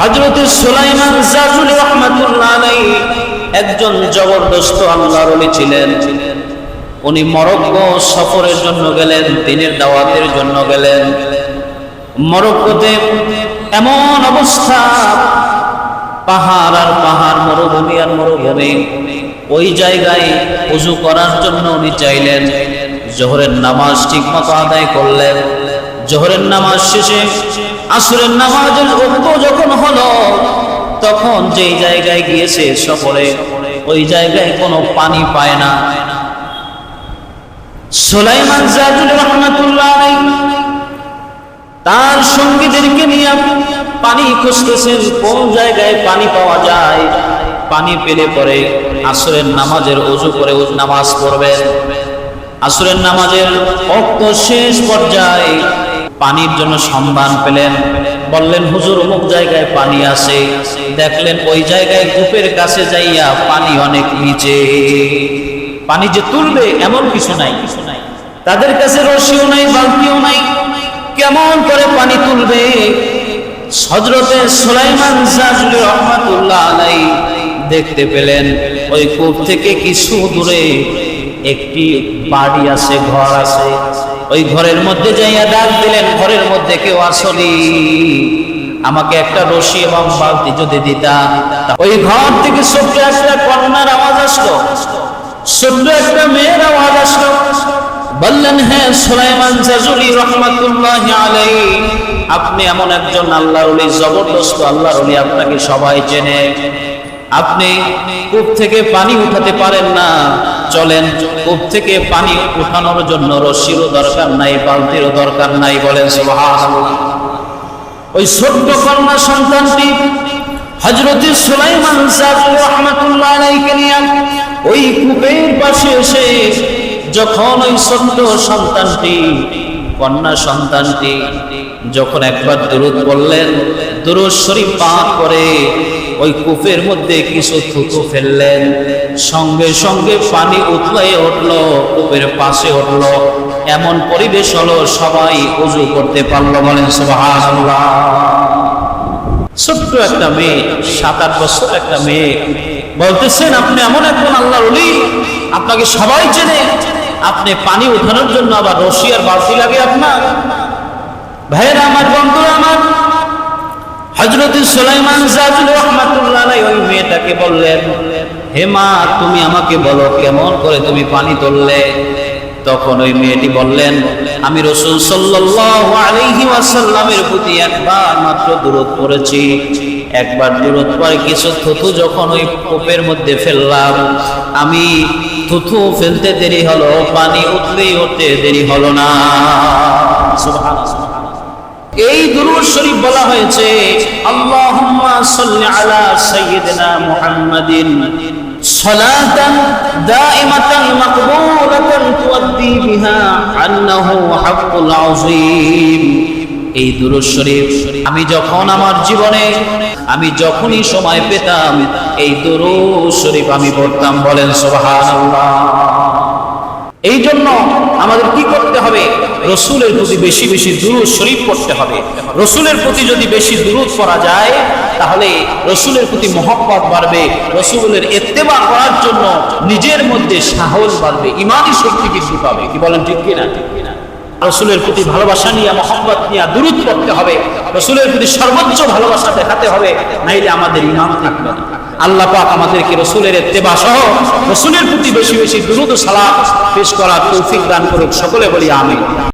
হজরত সুলাইমান রহমাতুল্লাহ একজন জবরদস্ত আল্লাহর ছিলেন। উনি মরক্কো সফরের জন্য গেলেন, দিনের দাওয়াতের জন্য গেলেন। মরক্কোতে এমন অবস্থা, পাহাড় আর পাহাড়, মরুভূমি আর মরুভূমি। ওই জায়গায় উজু করার জন্য উনি চাইলেন। জোহরের নামাজ ঠিক মতো আদায় করলেন। জোহরের নামাজ শেষে আসরের নামাজের অক্ত যখন হলো, তখন যেই জায়গায় গিয়েছে সফরে, ওই জায়গায় কোনো পানি পায় না। সুলাইমান জাজুল রহমাতুল্লাহ তার সঙ্গীদেরকে নিয়ে পানি খুঁজতেছেন, কোন জায়গায় পানি পাওয়া যায়? পানি পেলে পরে আসরের নামাজের অজু করে নামাজ পড়বেন। আসরের নামাজের অক্ত শেষ পর্যায়ে পানির জন্য সম্মান পেলেন। বললেন, হুজুর, অমুক জায়গায় পানি আছে। দেখলেন, ওই জায়গায় কূপের কাছে যাইয়া পানি অনেক নিচে। পানি যে তুলবে এমন কিছু নাই। তাদের কাছে রশিও নাই, বালতিও নাই। কেমন করে পানি তুলবে? হজরতে সুলাইমান জাজুল রহমাতুল্লাহ আলাই দেখতে পেলেন, ওই কূপ থেকে কিছু দূরে একটি বাড়ি আছে, ঘর আছে। ওই ঘরের মধ্যে যাইয়া ডাক দিলেন, ঘরের মধ্যে কেউ আসলি? আমাকে একটা রশি এবং বালতি যদি দিতা। ওই ঘর থেকে ছোট্ট একটা কন্যার আওয়াজ আসলো। ছোট্ট একটা মেয়ের আওয়াজ আসলো। বললেন হ্যাঁ সুলাইমান জাজুলি রহমাতুল্লাহ আলাই আপনি এমন একজন আল্লাহর ওলি, জবরদস্ত আল্লাহর ওলি, আপনাকে সবাই চেনে। আপনি কূপ থেকে পানি উঠাতে পারেন না। চলেন, কূপ থেকে পানি উঠানোর জন্য রশিরও দরকার নাই, বালতিরও দরকার নাই, বলেন ওই ছোট্ট কন্যা সন্তানটি হজরত সুলাইমান ওই কূপের পাশে এসে যখন ওই ছোট্ট সন্তানটি, কন্যা সন্তানটি যখন একবার দূরত বললেন দুরুদ শরীফ পাঠ করে ওই কূপের মধ্যে কিছু থুতু ফেললেন? সঙ্গে সঙ্গে পানি উতলাই উঠল, কূপের পাশে উঠল। এমন পরিবেশ হলো সবাই উজু করতে পারল বলেন ছোট্ট একটা মেয়ে, সাত আট বছর একটা মেয়ে, বলতেছেন, আপনি এমন একজন আল্লাহ অলি আপনাকে সবাই চেনে। আপনি পানি উঠানোর জন্য আবার রশি আর বালতি লাগে আপনার। ভাইয়েরা আমার বন্ধুরা আমার হজরত সুলাইমান জাজুল রহমাতুল্লাহ ওই মেয়েটাকে বললেন, হে মা, তুমি আমাকে বলো কেমন করে তুমি পানি তুললে? তখন ওই মেয়েটি বললেন, আমি রসুল ওয়াসাল্লামের প্রতি একবার মাত্র দূরত পড়েছি। একবার দূরত পরে কিছু থুতু যখন ওই কূপের মধ্যে ফেললাম, আমি থুতু ফেলতে দেরি হলো, পানি উঠলেই উঠতে দেরি হলো না। এই দুরূদ শরীফ বলা হয়েছে, আল্লাহুম্মা সাল্লি আলা সাইয়্যিদিনা মুহাম্মাদিন সালাতান দাইমাতান মাকবুলাতান তুআদ্দি বিহা আন্নাহু হাক্কুল আযীম। এই দুরূদ শরীফ আমি যখন আমার জীবনে, আমি যখনই সময় পেতাম, এই দুরূদ শরীফ আমি পড়তাম বলেন সুবহানাল্লাহ। এই জন্য আমাদের কি রসুলের প্রতি বেশি বেশি দুরুদ শরীফ পড়তে হবে। রসুলের প্রতি যদি বেশি দুরুদ পড়া যায়, তাহলে রসুলের প্রতি মহব্বত বাড়বে, রসুলের এত্তেবা করার জন্য নিজের মধ্যে সাহস বাড়বে, ইমানি শক্তি বৃদ্ধি পাবে। কি বলেন ঠিক কিনা? ঠিক কিনা রসুলের প্রতি ভালোবাসা নিয়ে, মহব্বত নিয়ে দূরত করতে হবে। রসুলের প্রতি সর্বোচ্চ ভালোবাসা দেখাতে হবে, নাইলে আমাদের ইমাম থাকবে না। আল্লাহ পাক আমাদেরকে রসুলের এত্তেবা সহ রসুলের প্রতি বেশি বেশি দুরুদ সালাম পেশ করার তৌফিক দান করুক। সকলে বলি আমিন।